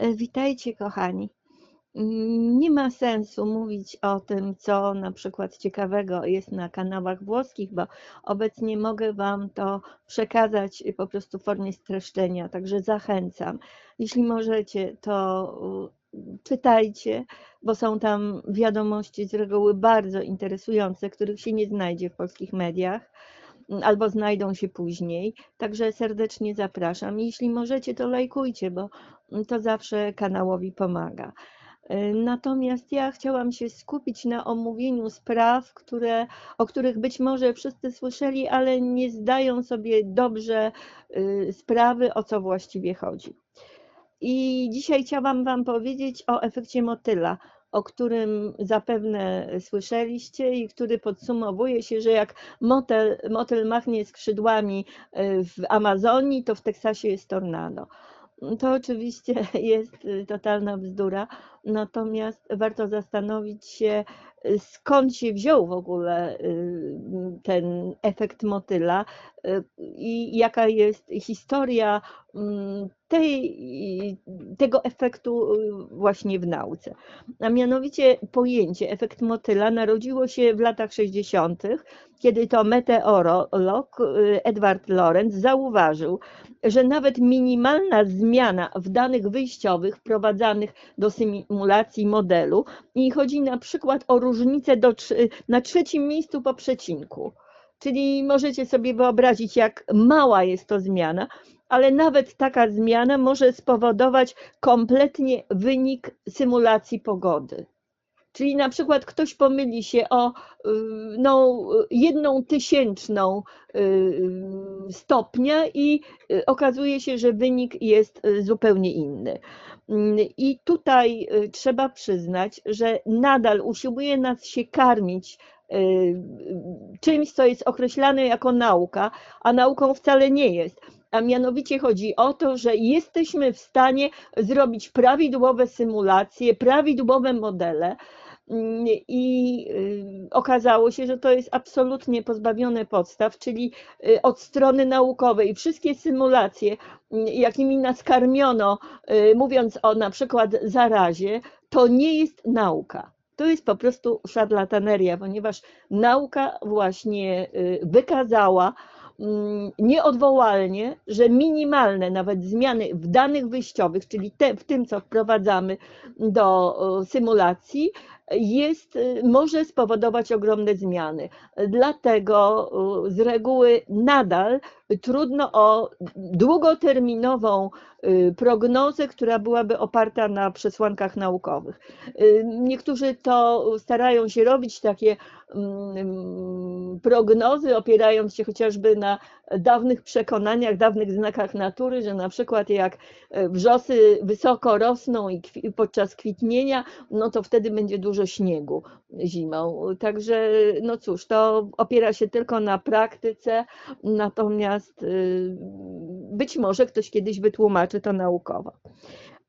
E, Witajcie, kochani. Mm, Nie ma sensu mówić o tym, co na przykład ciekawego jest na kanałach włoskich, bo obecnie mogę Wam to przekazać po prostu w formie streszczenia, także zachęcam. Jeśli możecie, to y, czytajcie, bo są tam wiadomości z reguły bardzo interesujące, których się nie znajdzie w polskich mediach mm, albo znajdą się później. Także serdecznie zapraszam. Jeśli możecie, to lajkujcie, bo mm, to zawsze kanałowi pomaga. Y, Natomiast ja chciałam się skupić na omówieniu spraw, które, o których być może wszyscy słyszeli, ale nie zdają sobie dobrze y, sprawy, o co właściwie chodzi. I dzisiaj chciałam Wam powiedzieć o efekcie motyla, o którym zapewne słyszeliście i który podsumowuje się, że jak motel, motyl machnie skrzydłami y, w Amazonii, to w Teksasie jest tornado. To oczywiście jest y, totalna bzdura, natomiast warto zastanowić się, y, skąd się wziął w ogóle y, ten efekt motyla i jaka jest historia mm, tej, tego efektu właśnie w nauce. A mianowicie pojęcie efekt motyla narodziło się w latach 60., kiedy to meteorolog Edward Lorenz zauważył, że nawet minimalna zmiana w danych wyjściowych wprowadzanych do symulacji modelu i chodzi na przykład o różnicę do, na trzecim miejscu po przecinku. Czyli możecie sobie wyobrazić, jak mała jest to zmiana, ale nawet taka zmiana może spowodować kompletnie wynik symulacji pogody. Czyli na przykład ktoś pomyli się o no, jedną tysięczną stopnia i okazuje się, że wynik jest zupełnie inny. I tutaj trzeba przyznać, że nadal usiłuje nas się karmić czymś, co jest określane jako nauka, a nauką wcale nie jest. A mianowicie chodzi o to, że jesteśmy w stanie zrobić prawidłowe symulacje, prawidłowe modele, i okazało się, że to jest absolutnie pozbawione podstaw, czyli od strony naukowej wszystkie symulacje, jakimi nas karmiono, mówiąc o na przykład zarazie, to nie jest nauka. To jest po prostu szarlataneria, ponieważ nauka właśnie wykazała, nieodwołalnie, że minimalne nawet zmiany w danych wyjściowych, czyli te, w tym, co wprowadzamy do symulacji, jest, może spowodować ogromne zmiany. Dlatego z reguły nadal trudno o długoterminową prognozę, która byłaby oparta na przesłankach naukowych. Niektórzy to starają się robić takie prognozy, opierając się chociażby na dawnych przekonaniach, dawnych znakach natury, że na przykład jak wrzosy wysoko rosną i podczas kwitnienia, no to wtedy będzie dużo śniegu zimą. Także no cóż, to opiera się tylko na praktyce, natomiast być może ktoś kiedyś wytłumaczy to naukowo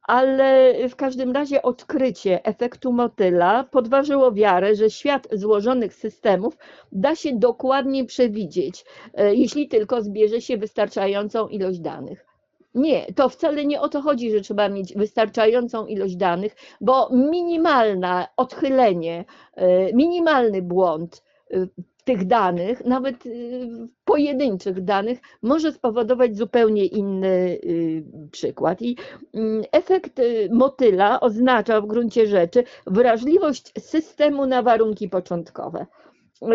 ale w każdym razie odkrycie efektu motyla podważyło wiarę, że świat złożonych systemów da się dokładnie przewidzieć, jeśli tylko zbierze się wystarczającą ilość danych. Nie, to wcale nie o to chodzi, że trzeba mieć wystarczającą ilość danych, bo minimalne odchylenie, minimalny błąd tych danych, nawet pojedynczych danych, może spowodować zupełnie inny przykład. I efekt motyla oznacza w gruncie rzeczy wrażliwość systemu na warunki początkowe.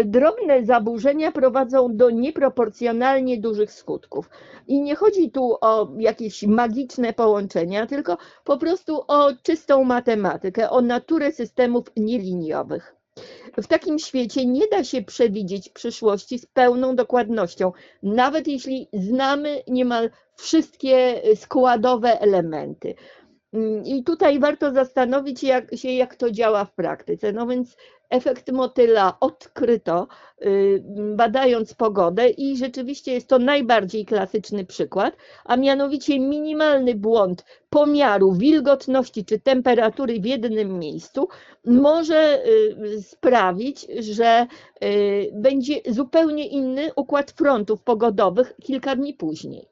Drobne zaburzenia prowadzą do nieproporcjonalnie dużych skutków. I nie chodzi tu o jakieś magiczne połączenia, tylko po prostu o czystą matematykę, o naturę systemów nieliniowych. W takim świecie nie da się przewidzieć przyszłości z pełną dokładnością, nawet jeśli znamy niemal wszystkie składowe elementy. I tutaj warto zastanowić jak, się, jak to działa w praktyce. No więc efekt motyla odkryto, badając pogodę, i rzeczywiście jest to najbardziej klasyczny przykład, a mianowicie minimalny błąd pomiaru wilgotności czy temperatury w jednym miejscu może sprawić, że będzie zupełnie inny układ frontów pogodowych kilka dni później.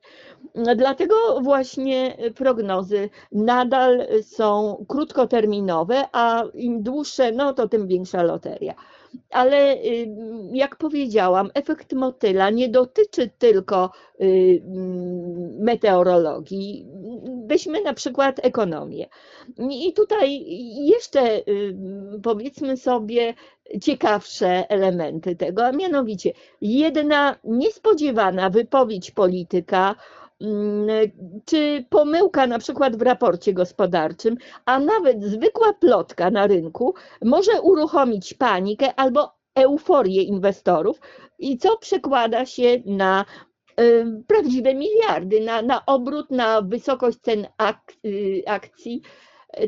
Dlatego właśnie prognozy nadal są krótkoterminowe, a im dłuższe, no to tym większa loteria. Ale y, jak powiedziałam, efekt motyla nie dotyczy tylko y, meteorologii. Weźmy na przykład ekonomię. I tutaj jeszcze y, powiedzmy sobie ciekawsze elementy tego, a mianowicie jedna niespodziewana wypowiedź polityka, mm, czy pomyłka na przykład w raporcie gospodarczym, a nawet zwykła plotka na rynku może uruchomić panikę albo euforię inwestorów i co przekłada się na y, prawdziwe miliardy, na, na obrót, na wysokość cen y, akcji.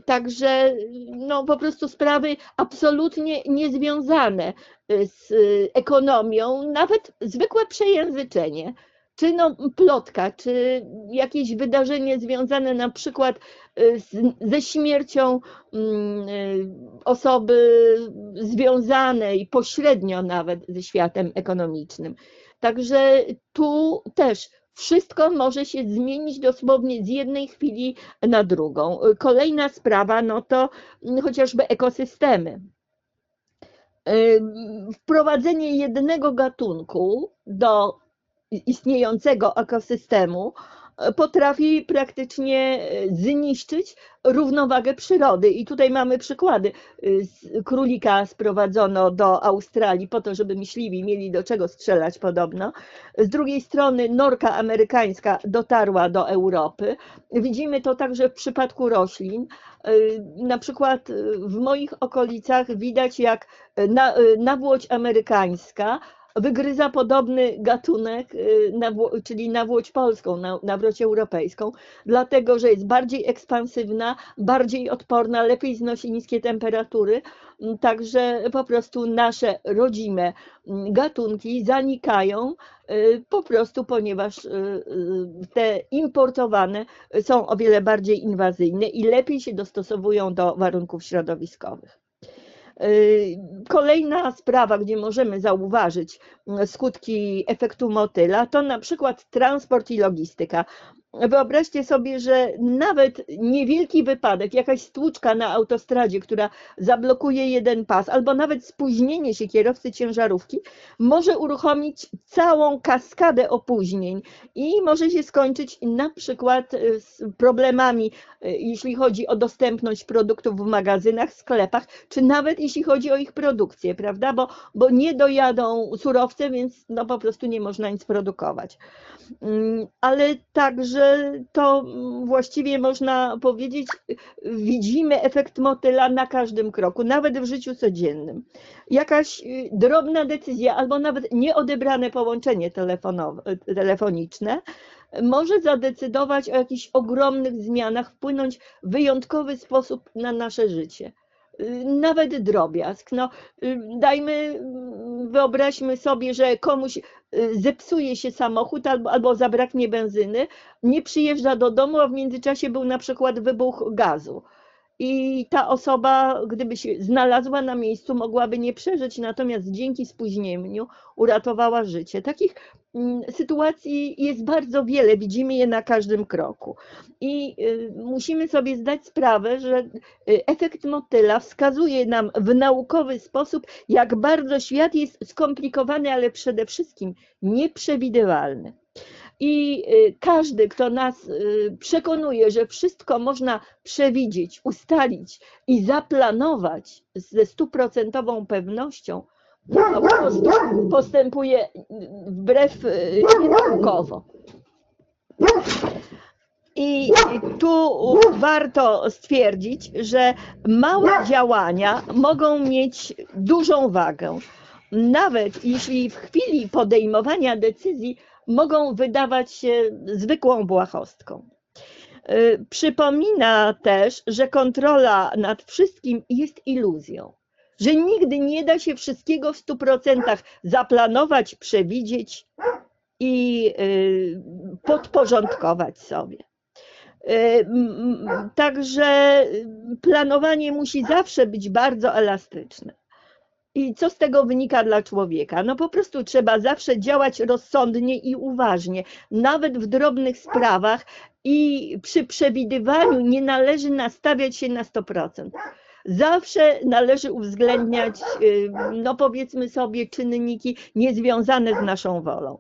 Także no, po prostu sprawy absolutnie niezwiązane z ekonomią, nawet zwykłe przejęzyczenie, czy no, plotka, czy jakieś wydarzenie związane na przykład z, ze śmiercią mm, osoby związanej pośrednio nawet ze światem ekonomicznym. Także tu też wszystko może się zmienić dosłownie z jednej chwili na drugą. Kolejna sprawa, no to chociażby ekosystemy. Wprowadzenie jednego gatunku do istniejącego ekosystemu potrafi praktycznie e, zniszczyć równowagę przyrody. I tutaj mamy przykłady. E, królika sprowadzono do Australii po to, żeby myśliwi mieli do czego strzelać podobno. Z drugiej strony norka amerykańska dotarła do Europy. Widzimy to także w przypadku roślin. E, na przykład w moich okolicach widać jak nawłoć amerykańska wygryza podobny gatunek, y, czyli nawłoć polską, nawłoć europejską, dlatego że jest bardziej ekspansywna, bardziej odporna, lepiej znosi niskie temperatury, mm, także po prostu nasze rodzime mm, gatunki zanikają y, po prostu, ponieważ y, te importowane są o wiele bardziej inwazyjne i lepiej się dostosowują do warunków środowiskowych. Y, kolejna sprawa, gdzie możemy zauważyć mm, skutki efektu motyla, to na przykład transport i logistyka. Wyobraźcie sobie, że nawet niewielki wypadek, jakaś stłuczka na autostradzie, która zablokuje jeden pas, albo nawet spóźnienie się kierowcy ciężarówki, może uruchomić całą kaskadę opóźnień i może się skończyć na przykład e, z problemami, e, jeśli chodzi o dostępność produktów w magazynach, sklepach, czy nawet jeśli chodzi o ich produkcję, prawda? Bo, bo nie dojadą surowce, więc no po prostu nie można nic produkować. Mm, ale także to właściwie można powiedzieć, widzimy efekt motyla na każdym kroku, nawet w życiu codziennym. Jakaś y, drobna decyzja albo nawet nieodebrane połączenie telefoniczne może zadecydować o jakichś ogromnych zmianach, wpłynąć w wyjątkowy sposób na nasze życie nawet drobiazg. No, dajmy, wyobraźmy sobie, że komuś y, zepsuje się samochód albo, albo zabraknie benzyny, nie przyjeżdża do domu, a w międzyczasie był na przykład wybuch gazu i ta osoba, gdyby się znalazła na miejscu, mogłaby nie przeżyć, natomiast dzięki spóźnieniu uratowała życie. Takich mm, sytuacji jest bardzo wiele, widzimy je na każdym kroku. I y, musimy sobie zdać sprawę, że y, efekt motyla wskazuje nam w naukowy sposób, jak bardzo świat jest skomplikowany, ale przede wszystkim nieprzewidywalny. I y, każdy, kto nas y, przekonuje, że wszystko można przewidzieć, ustalić i zaplanować ze stuprocentową pewnością, po prostu postępuje wbrew y, naukowo. I tu warto stwierdzić, że małe działania mogą mieć dużą wagę. Nawet jeśli w chwili podejmowania decyzji mogą wydawać się zwykłą błahostką. Y, przypomina też, że kontrola nad wszystkim jest iluzją, że nigdy nie da się wszystkiego w 100% zaplanować, przewidzieć i y, podporządkować sobie. Y, także planowanie musi zawsze być bardzo elastyczne. I co z tego wynika dla człowieka? No po prostu trzeba zawsze działać rozsądnie i uważnie, nawet w drobnych sprawach i przy przewidywaniu nie należy nastawiać się na 100%. Zawsze należy uwzględniać, y, no powiedzmy sobie, czynniki niezwiązane z naszą wolą.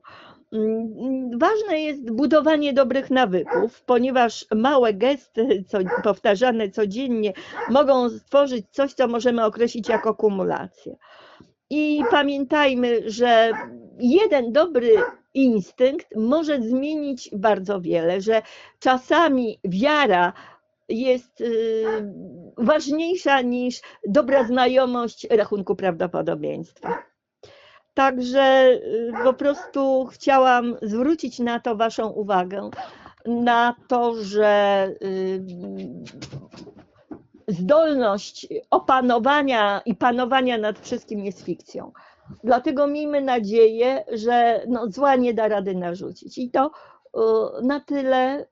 Mm, Ważne jest budowanie dobrych nawyków, ponieważ małe gesty co, powtarzane codziennie mogą stworzyć coś, co możemy określić jako kumulację. I pamiętajmy, że jeden dobry instynkt może zmienić bardzo wiele, że czasami wiara jest y, ważniejsza niż dobra znajomość rachunku prawdopodobieństwa. Także y, po prostu chciałam zwrócić na to Waszą uwagę, na to, że y, zdolność opanowania i panowania nad wszystkim jest fikcją. Dlatego miejmy nadzieję, że no, zła nie da rady narzucić. I to y, na tyle,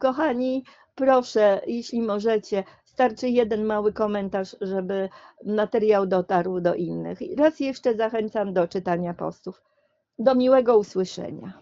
kochani. Proszę, jeśli możecie, starczy jeden mały komentarz, żeby materiał dotarł do innych. Raz jeszcze zachęcam do czytania postów. Do miłego usłyszenia.